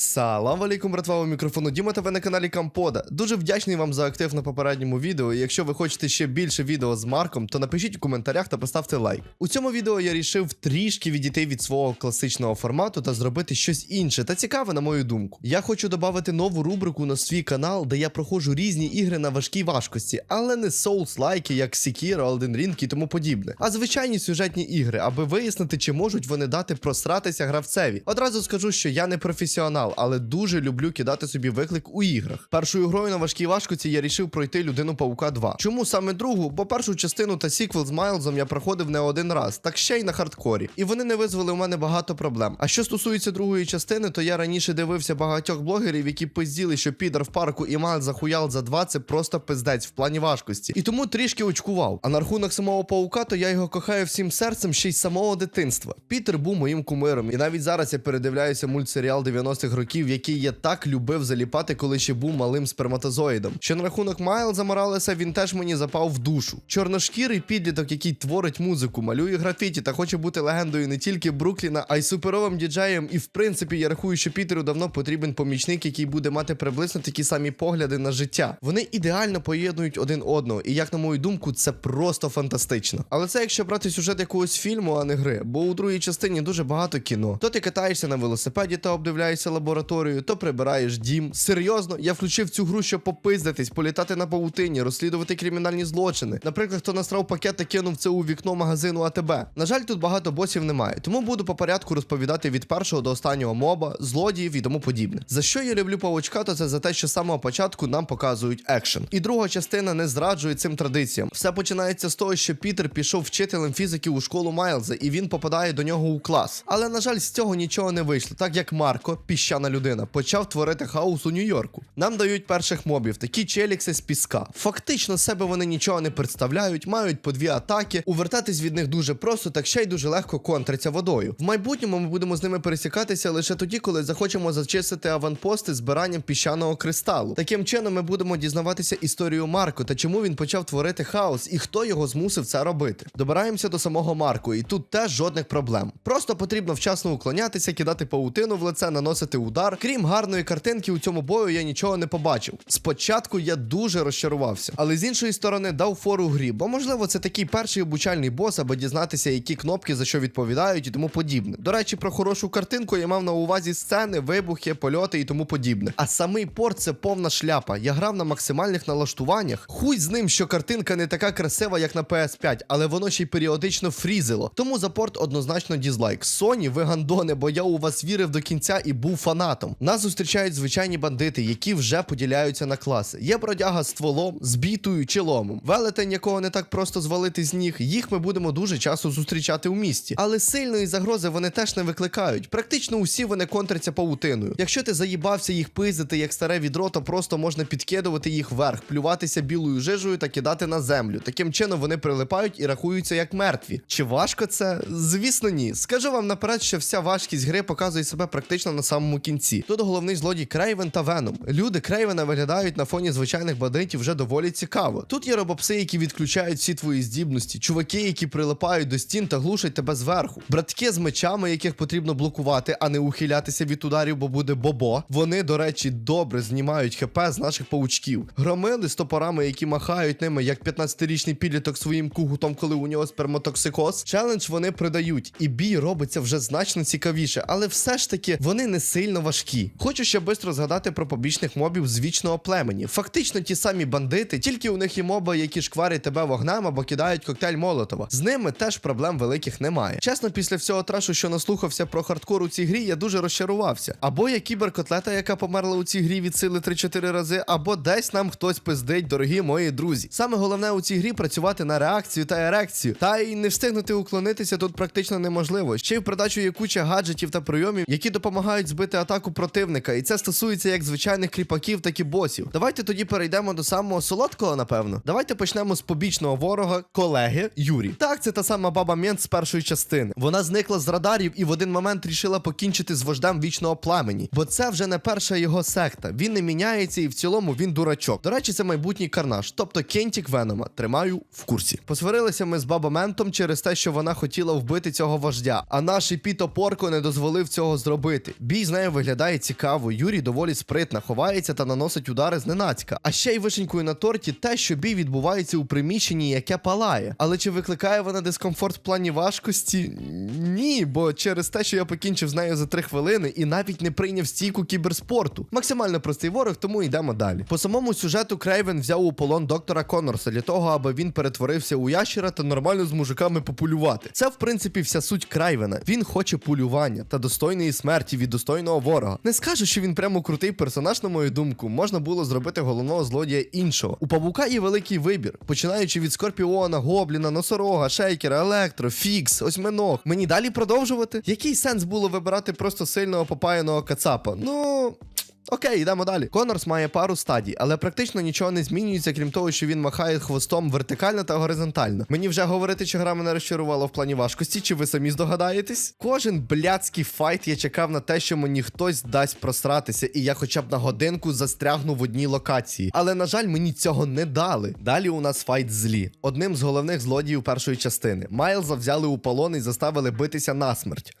Салам алейкум, братва, у мікрофону Діма та на каналі Кампода. Дуже вдячний вам за актив на попередньому відео. І якщо ви хочете ще більше відео з Марком, то напишіть у коментарях та поставте лайк. У цьому відео я рішив трішки відійти від свого класичного формату та зробити щось інше та цікаве, на мою думку. Я хочу додати нову рубрику на свій канал, де я проходжу різні ігри на важкій важкості, але не соус-лайки, як Sekiro, Elden Ring і тому подібне, а звичайні сюжетні ігри, аби вияснити, чи можуть вони дати просратися гравцеві. Одразу скажу, що я не професіонал, але дуже люблю кидати собі виклик у іграх. Першою грою на важкій важкості я рішив пройти людину Паука 2. Чому саме другу? Бо першу частину та сіквел з Майлзом я проходив не один раз, так ще й на хардкорі. І вони не визвали у мене багато проблем. А що стосується другої частини, то я раніше дивився багатьох блогерів, які пизділи, що підер в парку і Майлз захуял за 2 це просто пиздець в плані важкості. І тому трішки очкував. А на рахунок самого паука, то я його кохаю всім серцем ще й з самого дитинства. Пітер був моїм кумиром, і навіть зараз я передивляюся мультсеріал 90-х років, який я так любив заліпати, коли ще був малим сперматозоїдом. Що на рахунок Майлза Моралеса, він теж мені запав в душу. Чорношкірий підліток, який творить музику, малює графіті та хоче бути легендою не тільки Брукліна, а й суперовим діджеєм. І в принципі, я рахую, що Пітеру давно потрібен помічник, який буде мати приблизно такі самі погляди на життя. Вони ідеально поєднують один одного, і як на мою думку, це просто фантастично. Але це якщо брати сюжет якогось фільму, а не гри. Бо у другій частині дуже багато кіно. То ти катаєшся на велосипеді та обдивляєшся лабораторію, то прибираєш дім. Серйозно, я включив цю гру, щоб попиздитись, політати на павутині, розслідувати кримінальні злочини. Наприклад, хто насрав пакет та кинув це у вікно магазину АТБ. На жаль, тут багато босів немає, тому буду по порядку розповідати від першого до останнього моба, злодіїв і тому подібне. За що я люблю павучка, то це за те, що з самого початку нам показують екшен. І друга частина не зраджує цим традиціям. Все починається з того, що Пітер пішов вчителем фізики у школу Майлза, і він попадає до нього у клас. Але на жаль, з цього нічого не вийшло, так як Марко, піщана людина, почав творити хаос у Нью-Йорку. Нам дають перших мобів, такі челікси з піска. Фактично себе вони нічого не представляють, мають по дві атаки. Увертатись від них дуже просто, так ще й дуже легко контриться водою. В майбутньому ми будемо з ними пересікатися лише тоді, коли захочемо зачистити аванпости збиранням піщаного кристалу. Таким чином ми будемо дізнаватися історію Марко та чому він почав творити хаос і хто його змусив це робити. Добираємося до самого Марко, і тут теж жодних проблем. Просто потрібно вчасно уклонятися, кидати паутину в лице, наносити удар. Крім гарної картинки, у цьому бою я нічого не побачив. Спочатку я дуже розчарувався, але з іншої сторони дав фору грі, бо можливо це такий перший обучальний бос, аби дізнатися, які кнопки за що відповідають і тому подібне. До речі, про хорошу картинку я мав на увазі сцени, вибухи, польоти і тому подібне. А самий порт це повна шляпа. Я грав на максимальних налаштуваннях. Хуй з ним, що картинка не така красива, як на PS5, але воно ще й періодично фрізило. Тому за порт однозначно дізлайк. Соні, ви гандони, бо я у вас вірив до кінця і був фанатом. Нас зустрічають звичайні бандити, які вже поділяються на класи. Є бродяга з стволом, з бітою чи ломом. Велетень, якого не так просто звалити з ніг. Їх ми будемо дуже часто зустрічати у місті. Але сильної загрози вони теж не викликають. Практично усі вони контряться павутиною. Якщо ти заїбався їх пиздити як старе відро, то просто можна підкидувати їх вверх, плюватися білою жижею та кидати на землю. Таким чином вони прилипають і рахуються як мертві. Чи важко це? Звісно, ні. Скажу вам наперед, що вся важкість гри показує себе практично на самому кінці. Тут головний злодій Крейвен та Веном. Люди Крейвена виглядають на фоні звичайних бандитів вже доволі цікаво. Тут є робопси, які відключають всі твої здібності, чуваки, які прилипають до стін та глушать тебе зверху. Братки з мечами, яких потрібно блокувати, а не ухилятися від ударів, бо буде бобо. Вони, до речі, добре знімають хп з наших паучків. Громили з топорами, які махають ними, як 15-річний підліток своїм кугутом, коли у нього сперматоксикоз. Челендж вони придають, і бій робиться вже значно цікавіше, але все ж таки вони не сильно важкі. Хочу ще швидко згадати про побічних мобів з вічного племені. Фактично ті самі бандити, тільки у них є моби, які шкварять тебе вогнем або кидають коктейль Молотова. З ними теж проблем великих немає. Чесно, після всього трешу, що наслухався про хардкор у цій грі, я дуже розчарувався. Або я кіберкотлета, яка померла у цій грі від сили 3-4 рази, або десь нам хтось пиздить, дорогі мої друзі. Саме головне у цій грі працювати на реакцію та ерекцію. Та й не встигнути уклонитися тут практично неможливо. Ще й в придачу є куча гаджетів та прийомів, які допомагають збити атаку противника. І це стосується як звичайних кріпаків, так і босів. Давайте тоді перейдемо до самого солодкого, напевно. Давайте почнемо з побічного ворога, колеги Юрі. Так, це та сама баба Мент з першої частини. Вона зникла з радарів і в один момент рішила покінчити з вождем вічного пламені. Бо це вже не перша його секта. Він не міняється і в цілому він дурачок. До речі, це майбутній карнаж, тобто Кентік Венома. Тримаю в курсі. Посварилися ми з баба Ментом через те, що вона хотіла вбити цього вождя, а наш Піто Порко не дозволив цього зробити. Бій з нею Майя виглядає цікаво, Юрій доволі спритно, ховається та наносить удари зненацька. А ще й вишенькою на торті те, що бій відбувається у приміщенні, яке палає. Але чи викликає вона дискомфорт в плані важкості? Ні, бо через те, що я покінчив з нею за 3 хвилини і навіть не прийняв стійку кіберспорту. Максимально простий ворог, тому йдемо далі. По самому сюжету Крейвен взяв у полон доктора Коннорса для того, аби він перетворився у ящера та нормально з мужиками популювати. Це в принципі вся суть Крайвена. Він хоче полювання та достойної смерті від достойного ворога. Не скажу, що він прямо крутий персонаж, на мою думку. Можна було зробити головного злодія іншого. У павука є великий вибір, починаючи від Скорпіона, Гобліна, Носорога, Шейкера, Електро, Фікс, Осьминог. Мені далі продовжувати? Який сенс було вибирати просто сильного попаяного кацапа? Ну. Окей, йдемо далі. Конорс має пару стадій, але практично нічого не змінюється, крім того, що він махає хвостом вертикально та горизонтально. Мені вже говорити, чи гра мене розчарувала в плані важкості, чи ви самі здогадаєтесь? Кожен блядський файт я чекав на те, що мені хтось дасть просратися, і я хоча б на годинку застрягну в одній локації. Але на жаль, мені цього не дали. Далі у нас файт злі. Одним з головних злодіїв першої частини. Майлза взяли у полон і заставили битися насмерть.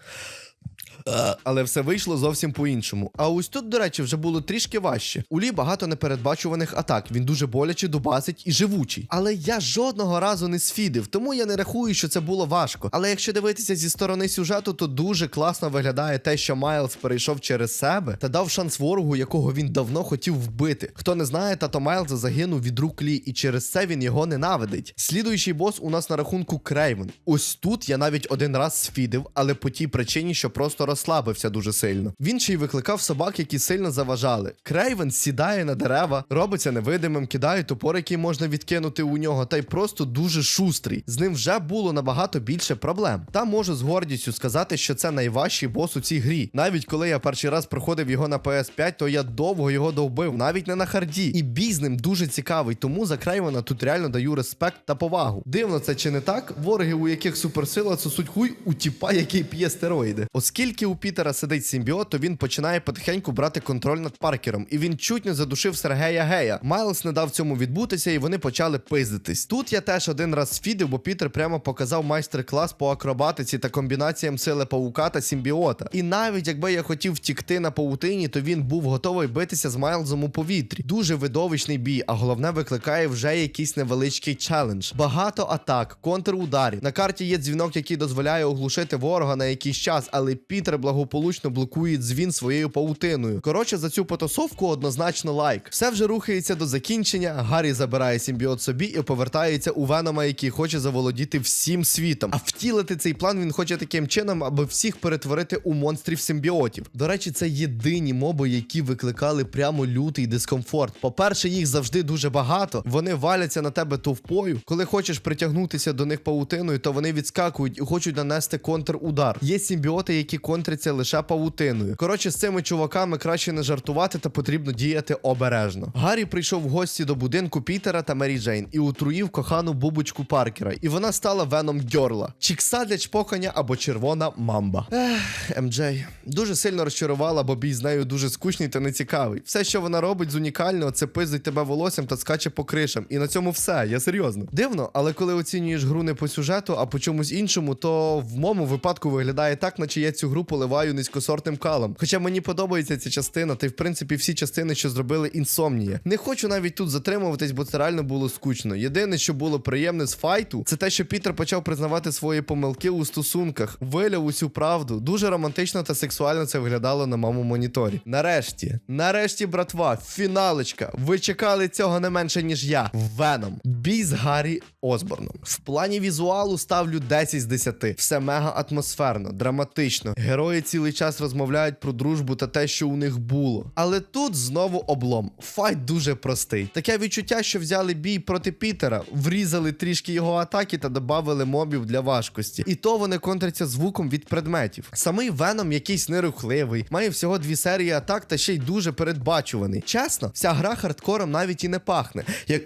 Е, Але все вийшло зовсім по-іншому. А ось тут, до речі, вже було трішки важче. У Лі багато непередбачуваних атак. Він дуже боляче дубасить і живучий. Але я жодного разу не сфідив, тому я не рахую, що це було важко. Але якщо дивитися зі сторони сюжету, то дуже класно виглядає те, що Майлз перейшов через себе та дав шанс ворогу, якого він давно хотів вбити. Хто не знає, тато Майлза загинув від рук Лі, і через це він його ненавидить. Слідуючий бос у нас на рахунку Крейвен. Ось тут я навіть один раз сфідив, але по тій причині, що просто розслабився дуже сильно. Він ще й викликав собак, які сильно заважали. Крейвен сідає на дерева, робиться невидимим, кидає топор, який можна відкинути у нього, та й просто дуже шустрий. З ним вже було набагато більше проблем. Та можу з гордістю сказати, що це найважчий бос у цій грі. Навіть коли я перший раз проходив його на PS5, то я довго його довбив, навіть не на харді. І бій з ним дуже цікавий, тому за Крейвена тут реально даю респект та повагу. Дивно це чи не так? Вороги, у яких суперсила, суть хуй у тіпа, який п'є стероїди. Оскільки у Пітера сидить симбіот, то він починає потихеньку брати контроль над Паркером, і він чуть не задушив Сергея Гея. Майлз не дав цьому відбутися, і вони почали пиздитись. Тут я теж один раз сфідив, бо Пітер прямо показав майстер-клас по акробатиці та комбінаціям сили паука та симбіота. І навіть якби я хотів втікти на паутині, то він був готовий битися з Майлзом у повітрі. Дуже видовищний бій, а головне викликає вже якийсь невеличкий челендж. Багато атак, контрударів. На карті є дзвінок, який дозволяє оглушити ворога на якийсь час, але Пітер благополучно блокує дзвін своєю паутиною. Коротше, за цю потасовку однозначно лайк. Все вже рухається до закінчення. Гаррі забирає симбіот собі і повертається у Венома, який хоче заволодіти всім світом. А втілити цей план він хоче таким чином, аби всіх перетворити у монстрів симбіотів. До речі, це єдині моби, які викликали прямо лютий дискомфорт. По-перше, їх завжди дуже багато. Вони валяться на тебе товпою. Коли хочеш притягнутися до них паутиною, то вони відскакують і хочуть нанести контрудар. Є симбіоти, які контряться лише павутиною. Коротше, з цими чуваками краще не жартувати та потрібно діяти обережно. Гаррі прийшов в гості до будинку Пітера та Мері Джейн і утруїв кохану бубочку Паркера, і вона стала веном Гьорла. Чікса для чпокання або червона мамба. Ех, МД. Дуже сильно розчарувала, бо бій з нею дуже скучний та нецікавий. Все, що вона робить з унікального, це пиздить тебе волоссям та скаче по кришам. І на цьому все. Я серйозно. Дивно, але коли оцінюєш гру не по сюжету, а по чомусь іншому, то в моєму випадку виглядає так, наче я цю гру поливаю низькосортним калом. Хоча мені подобається ця частина, та й в принципі всі частини, що зробили інсомнія. Не хочу навіть тут затримуватись, бо це реально було скучно. Єдине, що було приємне з файту, це те, що Пітер почав признавати свої помилки у стосунках, виляв усю правду. Дуже романтично та сексуально це виглядало на моєму моніторі. Нарешті, нарешті, братва, фіналочка. Ви чекали цього не менше, ніж я. Веном. Бій з Гаррі Осборном. В плані візуалу ставлю 10 з 10. Все мега атмосферно, драматично. Герої цілий час розмовляють про дружбу та те, що у них було. Але тут знову облом. Файт дуже простий. Таке відчуття, що взяли бій проти Пітера, врізали трішки його атаки та додали мобів для важкості. І то вони контряться звуком від предметів. Самий Веном якийсь нерухливий, має всього дві серії атак та ще й дуже передбачуваний. Чесно, вся гра хардкором навіть і не пахне. Як.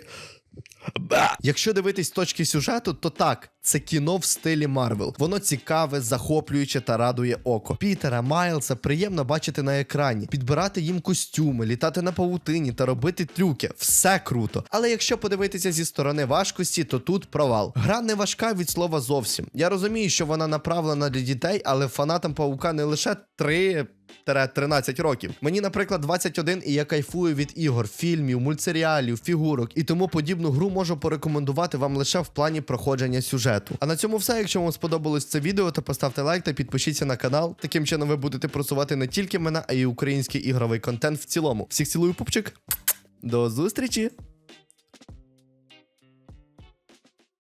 Якщо дивитись з точки сюжету, то так, це кіно в стилі Марвел. Воно цікаве, захоплююче та радує око. Пітера, Майлса приємно бачити на екрані, підбирати їм костюми, літати на павутині та робити трюки. Все круто. Але якщо подивитися зі сторони важкості, то тут провал. Гра не важка від слова зовсім. Я розумію, що вона направлена для дітей, але фанатам паука не лише 3. 12-13 років. Мені, наприклад, 21 і я кайфую від ігор, фільмів, мультсеріалів, фігурок і тому подібну гру можу порекомендувати вам лише в плані проходження сюжету. А на цьому все. Якщо вам сподобалось це відео, то поставте лайк та підпишіться на канал. Таким чином ви будете просувати не тільки мене, а й український ігровий контент в цілому. Всіх цілую, пупчик. До зустрічі!